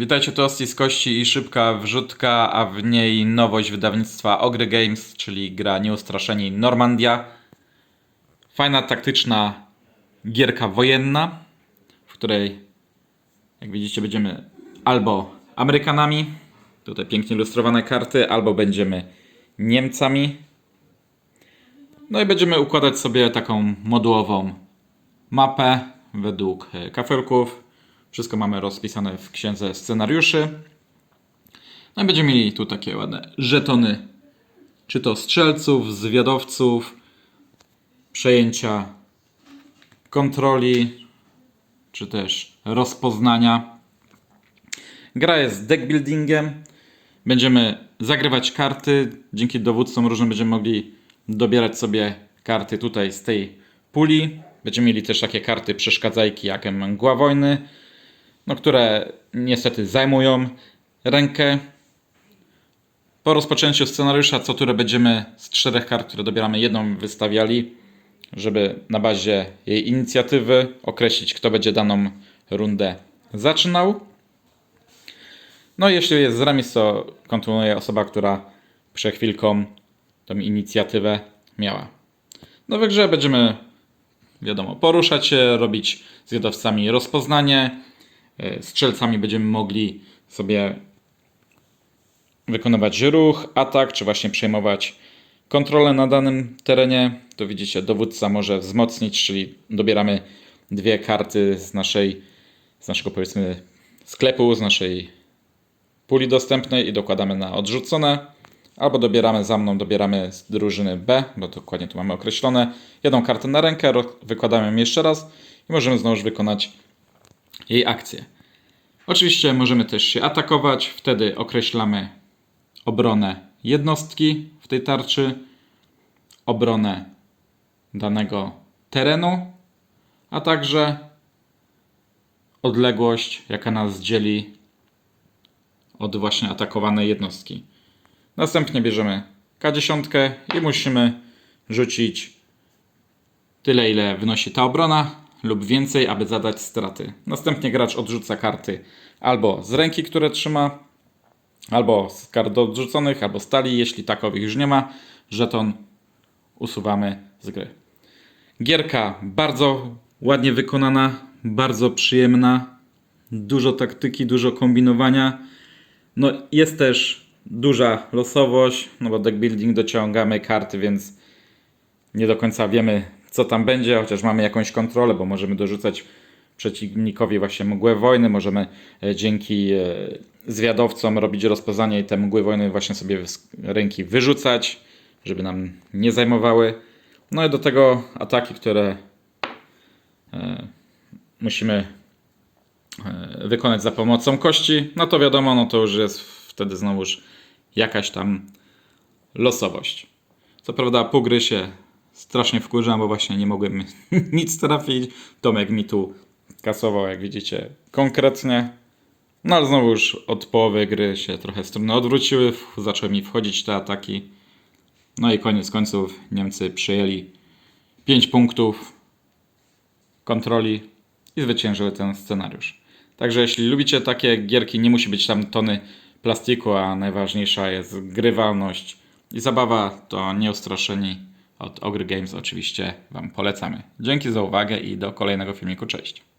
Witajcie, to z Kości i szybka wrzutka, a w niej nowość wydawnictwa Ogry Games, czyli gra Nieustraszeni Normandia. Fajna, taktyczna gierka wojenna, w której, jak widzicie, będziemy albo Amerykanami, tutaj pięknie ilustrowane karty, albo będziemy Niemcami. No i będziemy układać sobie taką modułową mapę według e, kafelków. Wszystko mamy rozpisane w księdze scenariuszy. No i będziemy mieli tu takie ładne żetony, czy to strzelców, zwiadowców, przejęcia kontroli, czy też rozpoznania. Gra jest deckbuildingiem. Będziemy zagrywać karty. Dzięki dowódcom różnym będziemy mogli dobierać sobie karty tutaj z tej puli. Będziemy mieli też takie karty przeszkadzajki jak mgła wojny, no, które niestety zajmują rękę. Po rozpoczęciu scenariusza co turę będziemy z czterech kart, które dobieramy, jedną wystawiali, żeby na bazie jej inicjatywy określić, kto będzie daną rundę zaczynał. No i jeśli jest remis, to kontynuuje osoba, która przed chwilką tą inicjatywę miała. No w będziemy, wiadomo, poruszać się, robić z jadowcami rozpoznanie. E, Strzelcami będziemy mogli sobie wykonywać ruch, atak, czy właśnie przejmować kontrolę na danym terenie. To widzicie, dowódca może wzmocnić, czyli dobieramy dwie karty z naszej, z naszego powiedzmy sklepu, z naszej puli dostępnej i dokładamy na odrzucone. Albo dobieramy za mną, dobieramy z drużyny B, bo dokładnie tu mamy określone. Jedną kartę na rękę, wykładamy ją jeszcze raz i możemy znowu wykonać jej akcję. Oczywiście możemy też się atakować, wtedy określamy obronę jednostki w tej tarczy, obronę danego terenu, a także odległość, jaka nas dzieli od właśnie atakowanej jednostki. Następnie bierzemy K10 i musimy rzucić tyle, ile wynosi ta obrona, lub więcej, aby zadać straty. Następnie gracz odrzuca karty albo z ręki, które trzyma, albo z kart odrzuconych, albo stali. Jeśli takowych już nie ma, żeton usuwamy z gry. Gierka bardzo ładnie wykonana, bardzo przyjemna, dużo taktyki, dużo kombinowania. No jest też duża losowość, no bo deck building dociągamy karty, więc nie do końca wiemy, co tam będzie, chociaż mamy jakąś kontrolę, bo możemy dorzucać przeciwnikowi właśnie mgłę wojny, możemy e, dzięki e, zwiadowcom robić rozpoznanie i te mgły wojny właśnie sobie z ręki wyrzucać, żeby nam nie zajmowały. No i do tego ataki, które e, musimy wykonać za pomocą kości, no to wiadomo, no to już jest wtedy znowuż jakaś tam losowość. Co prawda pół gry się strasznie wkurzam, bo właśnie nie mogłem nic trafić. Tomek mi tu kasował, jak widzicie, konkretnie. No ale znowu już od połowy gry się trochę strony odwróciły, zaczęły mi wchodzić te ataki. No i koniec końców Niemcy przyjęli 5 punktów kontroli i zwyciężyły ten scenariusz. Także jeśli lubicie takie gierki, nie musi być tam tony plastiku, a najważniejsza jest grywalność i zabawa, to nieustraszeni od Ogry Games oczywiście Wam polecamy. Dzięki za uwagę i do kolejnego filmiku. Cześć!